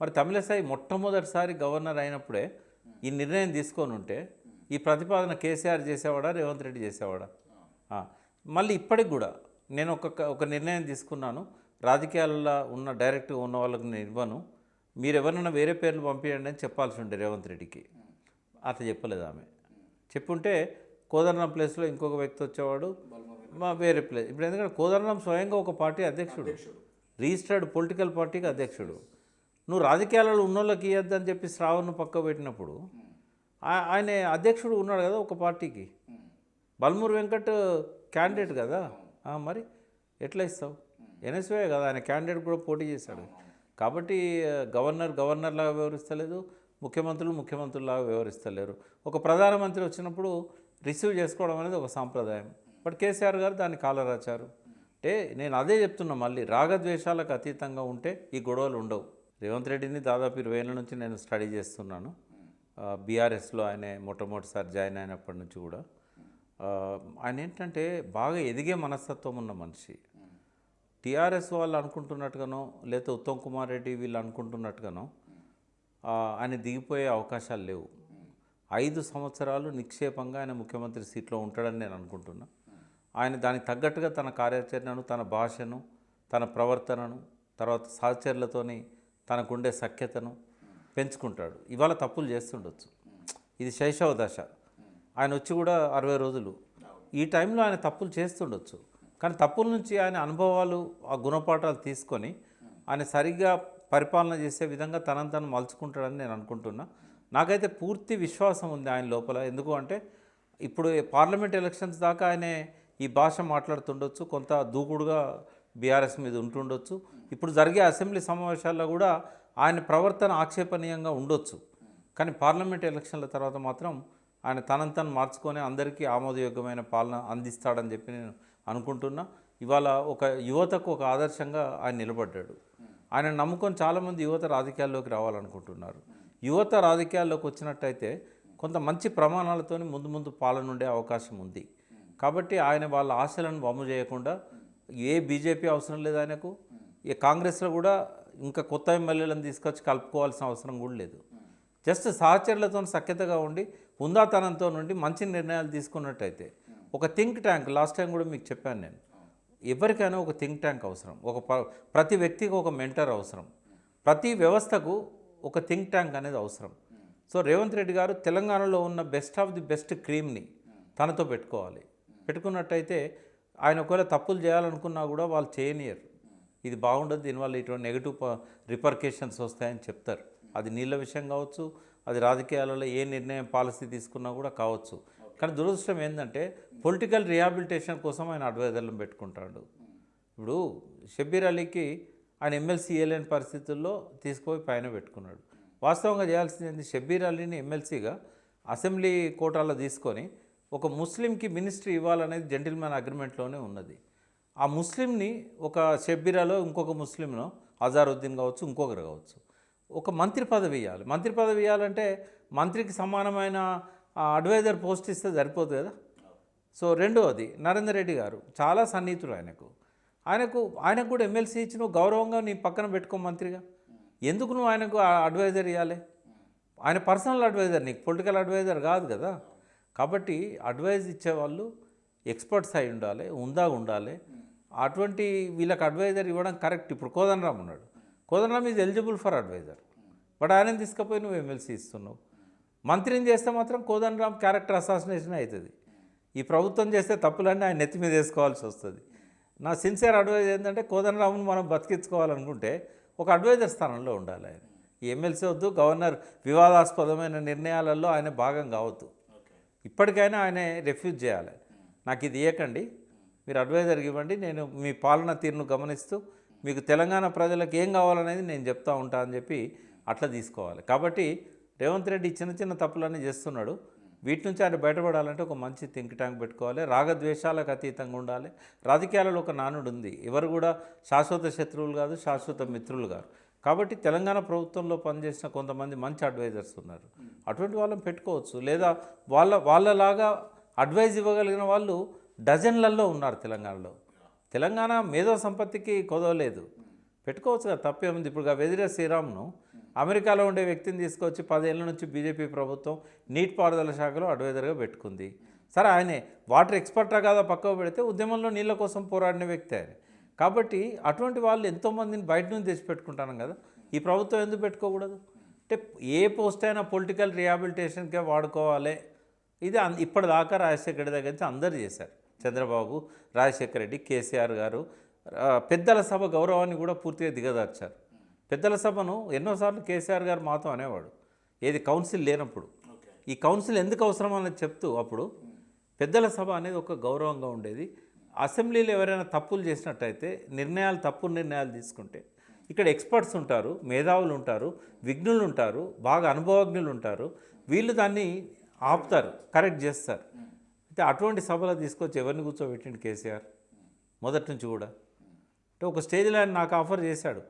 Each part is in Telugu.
మరి తమిళసాయి మొట్టమొదటిసారి గవర్నర్ అయినప్పుడే ఈ నిర్ణయం తీసుకొని ఉంటే ఈ ప్రతిపాదన కేసీఆర్ చేసేవాడా రేవంత్ రెడ్డి చేసేవాడా? మళ్ళీ ఇప్పటికి కూడా నేను ఒక ఒక నిర్ణయం తీసుకున్నాను. రాజకీయాలలో ఉన్న డైరెక్ట్గా ఉన్న వాళ్ళకి నేను ఇవ్వను. మీరు ఎవరైనా వేరే పేర్లు పంపించండి అని చెప్పాల్సి ఉండే రేవంత్ రెడ్డికి. అట్లా చెప్పలేదు ఆమె. చెప్పుంటే కోదరణం ప్లేస్లో ఇంకొక వ్యక్తి వచ్చేవాడు మా వేరే ప్లేస్ ఇప్పుడు ఎందుకంటే కోదరణం స్వయంగా ఒక పార్టీ అధ్యక్షుడు. రిజిస్టర్డ్ పొలిటికల్ పార్టీకి అధ్యక్షుడు. నువ్వు రాజకీయాలలో ఉన్నోళ్ళకి ఇవ్వద్దని చెప్పి శ్రావణ్ను పక్క పెట్టినప్పుడు ఆయన అధ్యక్షుడు ఉన్నాడు కదా ఒక పార్టీకి. బల్మూరు వెంకట్ క్యాండిడేట్ కదా. మరి ఎట్లా ఇస్తావు? ఎన్ఎస్వే కదా ఆయన క్యాండిడేట్ కూడా పోటీ చేశాడు. కాబట్టి గవర్నర్ గవర్నర్లాగా వ్యవహరిస్తలేదు ముఖ్యమంత్రులు ముఖ్యమంత్రులాగా వ్యవహరిస్తలేరు. ఒక ప్రధానమంత్రి వచ్చినప్పుడు రిసీవ్ చేసుకోవడం అనేది ఒక సాంప్రదాయం. బట్ కేసీఆర్ గారు దాన్ని కాలరాచారు. అంటే నేను అదే చెప్తున్నా మళ్ళీ రాగద్వేషాలకు అతీతంగా ఉంటే ఈ గొడవలు ఉండవు. రేవంత్ రెడ్డిని దాదాపు ఇరవై ఏళ్ళ నుంచి నేను స్టడీ చేస్తున్నాను. బీఆర్ఎస్లో ఆయన మొట్టమొదటిసారి జాయిన్ అయినప్పటి నుంచి కూడా. ఆయన ఏంటంటే బాగా ఎదిగే మనస్తత్వం ఉన్న మనిషి. టీఆర్ఎస్ వాళ్ళు అనుకుంటున్నట్టుగానో లేకపోతే ఉత్తమ్ కుమార్ రెడ్డి వీళ్ళు అనుకుంటున్నట్టుగానో ఆయన దిగిపోయే అవకాశాలు లేవు. ఐదు సంవత్సరాలు నిక్షేపంగా ఆయన ముఖ్యమంత్రి సీట్లో ఉంటాడని నేను అనుకుంటున్నా. ఆయన దానికి తగ్గట్టుగా తన కార్యాచరణను తన భాషను తన ప్రవర్తనను తర్వాత సహచరులతోని తనకుండే సఖ్యతను పెంచుకుంటాడు. ఇవాళ తప్పులు చేస్తుండొచ్చు. ఇది శైశవ దశ. ఆయన వచ్చి కూడా అరవై రోజులు. ఈ టైంలో ఆయన తప్పులు చేస్తుండొచ్చు. కానీ తప్పుల నుంచి ఆయన అనుభవాలు ఆ గుణపాఠాలు తీసుకొని ఆయన సరిగ్గా పరిపాలన చేసే విధంగా తనను తను మలుచుకుంటాడని నేను అనుకుంటున్నా. నాకైతే పూర్తి విశ్వాసం ఉంది ఆయన లోపల. ఎందుకు అంటే ఇప్పుడు పార్లమెంట్ ఎలక్షన్స్ దాకా ఆయన ఈ భాష మాట్లాడుతుండొచ్చు. కొంత దూకుడుగా బీఆర్ఎస్ మీద ఉంటుండొచ్చు. ఇప్పుడు జరిగే అసెంబ్లీ సమావేశాల్లో కూడా ఆయన ప్రవర్తన ఆక్షేపణీయంగా ఉండొచ్చు. కానీ పార్లమెంట్ ఎలక్షన్ల తర్వాత మాత్రం ఆయన తనను తను మార్చుకొని అందరికీ ఆమోదయోగ్యమైన పాలన అందిస్తాడని చెప్పి నేను అనుకుంటున్నా. ఇవాళ ఒక యువతకు ఒక ఆదర్శంగా ఆయన నిలబడ్డాడు. ఆయన నమ్ముకొని చాలామంది యువత రాజకీయాల్లోకి రావాలనుకుంటున్నారు. యువత రాజకీయాల్లోకి వచ్చినట్టయితే కొంత మంచి ప్రమాణాలతో ముందు ముందు పాలన ఉండే అవకాశం ఉంది. కాబట్టి ఆయన వాళ్ళ ఆశలను వమ్ము చేయకుండా ఏ బీజేపీ అవసరం లేదు ఆయనకు. ఈ కాంగ్రెస్లో కూడా ఇంకా కొత్త ఎమ్మెల్యేలను తీసుకొచ్చి కలుపుకోవాల్సిన అవసరం కూడా లేదు. జస్ట్ సహచరులతో సఖ్యతగా ఉండి హుందాతనంతో నుండి మంచి నిర్ణయాలు తీసుకున్నట్టయితే ఒక థింక్ ట్యాంక్ లాస్ట్ టైం కూడా మీకు చెప్పాను నేను ఎవరికైనా ఒక థింక్ ట్యాంక్ అవసరం ఒక ప- ప్రతి వ్యక్తికి ఒక మెంటర్ అవసరం ప్రతి వ్యవస్థకు ఒక థింక్ ట్యాంక్ అనేది అవసరం. సో రేవంత్ రెడ్డి గారు తెలంగాణలో ఉన్న బెస్ట్ ఆఫ్ ది బెస్ట్ క్రీమ్ని తనతో పెట్టుకోవాలి. పెట్టుకున్నట్టయితే ఆయన ఒకవేళ తప్పులు చేయాలనుకున్నా కూడా వాళ్ళు చేయనియరు. ఇది బాగుండదు దీనివల్ల ఇటువంటి నెగిటివ్ రిపర్కేషన్స్ వస్తాయని చెప్తారు. అది నీళ్ళ విషయం కావచ్చు అది రాజకీయాలలో ఏ నిర్ణయం పాలసీ తీసుకున్నా కూడా కావచ్చు. కానీ దురదృష్టం ఏంటంటే పొలిటికల్ రిహాబిలిటేషన్ కోసం ఆయన అడ్వైజర్లను పెట్టుకుంటాడు. ఇప్పుడు షబ్బీర్ అలీకి ఆయన ఎమ్మెల్సీ ఇవ్వలేని పరిస్థితుల్లో తీసుకుపోయి పైన పెట్టుకున్నాడు. వాస్తవంగా చేయాల్సింది షబ్బీర్ అలీని ఎమ్మెల్సీగా అసెంబ్లీ కోటాలో తీసుకొని ఒక ముస్లింకి మినిస్ట్రీ ఇవ్వాలనేది జెంటిల్మెన్ అగ్రిమెంట్లోనే ఉన్నది. ఆ ముస్లింని ఒక షబ్బీరాలో ఇంకొక ముస్లింను అజారుద్దీన్ కావచ్చు ఇంకొకరు కావచ్చు. ఒక మంత్రి పదవి ఇవ్వాలి మంత్రి పదవి ఇవ్వాలంటే మంత్రికి సమానమైన అడ్వైజర్ పోస్ట్ ఇస్తే సరిపోతుంది కదా? సో రెండవది నరేందర్ రెడ్డి గారు చాలా సన్నిహితుడు ఆయనకు. ఆయనకు ఆయనకు కూడా ఎమ్మెల్సీ ఇచ్చి నువ్వు గౌరవంగా నీ పక్కన పెట్టుకో మంత్రిగా. ఎందుకు నువ్వు ఆయనకు ఆ అడ్వైజర్ ఇవ్వాలి ఆయన పర్సనల్ అడ్వైజర్ నీకు పొలిటికల్ అడ్వైజర్ కాదు కదా? కాబట్టి అడ్వైజ్ ఇచ్చేవాళ్ళు ఎక్స్పర్ట్స్ అయి ఉండాలి ఉందా ఉండాలి. అటువంటి వీళ్ళకి అడ్వైజర్ ఇవ్వడం కరెక్ట్ ఇప్పుడు కోదండరామ్ ఉన్నాడు. Kodandaram is eligible for adviser but ఆయనని తీసుకుపోయి నువ్వు ఎమ్మెల్సీ ఇస్తున్నావు. మంత్రిని చేస్తే మాత్రం కోదండరామ్ క్యారెక్టర్ అసాసినేషన్ అవుతుంది. ఈ ప్రభుత్వం చేస్తే తప్పులన్నీ ఆయన నెత్తి మీద వేసుకోవాల్సి వస్తుంది. నా సిన్సియర్ అడ్వైజ్ ఏంటంటే కోదండరామును మనం బతికించుకోవాలనుకుంటే ఒక అడ్వైజర్ స్థానంలో ఉండాలి ఆయన. ఈ ఎమ్మెల్సీ వద్దు గవర్నర్ వివాదాస్పదమైన నిర్ణయాలలో ఆయన భాగం కావద్దు. ఇప్పటికైనా ఆయన రెఫ్యూజ్ చేయాలి. నాకు ఇది ఇవ్వకండి మీరు అడ్వైజర్కి ఇవ్వండి నేను మీ పాలన తీరును గమనిస్తూ మీకు తెలంగాణ ప్రజలకు ఏం కావాలనేది నేను చెప్తా ఉంటా అని చెప్పి అట్లా తీసుకోవాలి. కాబట్టి రేవంత్ రెడ్డి చిన్న చిన్న తప్పులన్నీ చేస్తున్నాడు. వీటి నుంచి ఆయన బయటపడాలంటే ఒక మంచి థింక్ ట్యాంక్ పెట్టుకోవాలి. రాగద్వేషాలకు అతీతంగా ఉండాలి. రాజకీయాలలో ఒక నానుడు ఉంది. ఎవరు కూడా శాశ్వత శత్రువులు కాదు శాశ్వత మిత్రులు కాదు కాబట్టి తెలంగాణ ప్రభుత్వంలో పనిచేసిన కొంతమంది మంచి అడ్వైజర్స్ ఉన్నారు. అటువంటి వాళ్ళని పెట్టుకోవచ్చు. లేదా వాళ్ళ వాళ్ళలాగా అడ్వైజ్ ఇవ్వగలిగిన వాళ్ళు డజన్లలో ఉన్నారు తెలంగాణలో. తెలంగాణ మేధో సంపత్తికి కొదవలేదు పెట్టుకోవచ్చు కదా తప్పేముంది ఇప్పుడు వెదిర శ్రీరామ్ను. అమెరికాలో ఉండే వ్యక్తిని తీసుకొచ్చి పదేళ్ళ నుంచి బీజేపీ ప్రభుత్వం నీటిపారుదల శాఖలో అడ్వైజర్గా పెట్టుకుంది. సరే ఆయనే వాటర్ ఎక్స్పర్టా కాదా పక్కకు పెడితే ఉద్యమంలో నీళ్ళ కోసం పోరాడిన వ్యక్తి ఆయన. కాబట్టి అటువంటి వాళ్ళు ఎంతోమందిని బయట నుంచి తెచ్చిపెట్టుకుంటాను కదా. ఈ ప్రభుత్వం ఎందుకు పెట్టుకోకూడదు? అంటే ఏ పోస్ట్ అయినా పొలిటికల్ రిహాబిలిటేషన్కే వాడుకోవాలి. ఇది అన్- ఇప్పటిదాకా రాజశేఖర్ దగ్గర నుంచి అందరు చేశారు. చంద్రబాబు రాజశేఖర రెడ్డి కేసీఆర్ గారు పెద్దల సభ గౌరవాన్ని కూడా పూర్తిగా దిగదార్చారు. పెద్దల సభను ఎన్నోసార్లు కేసీఆర్ గారు మాతో అనేవాడు. ఏది కౌన్సిల్ లేనప్పుడు. ఈ కౌన్సిల్ ఎందుకు అవసరం అనేది చెప్తూ అప్పుడు పెద్దల సభ అనేది ఒక గౌరవంగా ఉండేది. అసెంబ్లీలో ఎవరైనా తప్పులు చేసినట్టయితే నిర్ణయాలు తప్పు నిర్ణయాలు తీసుకుంటే ఇక్కడ ఎక్స్పర్ట్స్ ఉంటారు మేధావులు ఉంటారు విఘ్నులు ఉంటారు బాగా అనుభవజ్ఞులు ఉంటారు. వీళ్ళు దాన్ని ఆపుతారు కరెక్ట్ చేస్తారు. అయితే అటువంటి సభలో తీసుకొచ్చి ఎవరిని కూర్చోబెట్టిండు కేసీఆర్? మొదటి నుంచి కూడా. అంటే ఒక స్టేజ్లో ఆయన నాకు ఆఫర్ చేశాడు.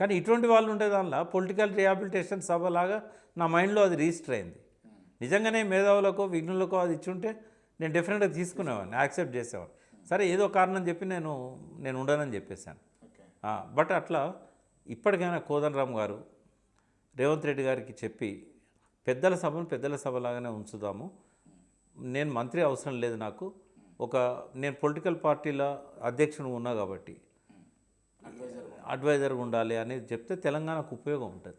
కానీ ఇటువంటి వాళ్ళు ఉండే దానిలో పొలిటికల్ రిహాబిలిటేషన్ సభలాగా నా మైండ్లో అది రిజిస్టర్ అయింది. నిజంగానే మేధావులకో విఘ్నులకో అది ఇచ్చుంటే నేను డెఫినెట్గా తీసుకునేవాడిని యాక్సెప్ట్ చేసేవాడిని. సరే ఏదో కారణం చెప్పి నేను నేను ఉండనని చెప్పేశాను. బట్ అట్లా ఇప్పటికైనా కోదండరామ్ గారు రేవంత్ రెడ్డి గారికి చెప్పి పెద్దల సభను పెద్దల సభలాగానే ఉంచుదాము. నేను మంత్రి అవసరం లేదు నాకు. ఒక నేను పొలిటికల్ పార్టీల అధ్యక్షుడు ఉన్నా కాబట్టి. అడ్వైజర్ ఉండాలి అనేది చెప్తే తెలంగాణకు ఉపయోగం ఉంటుంది.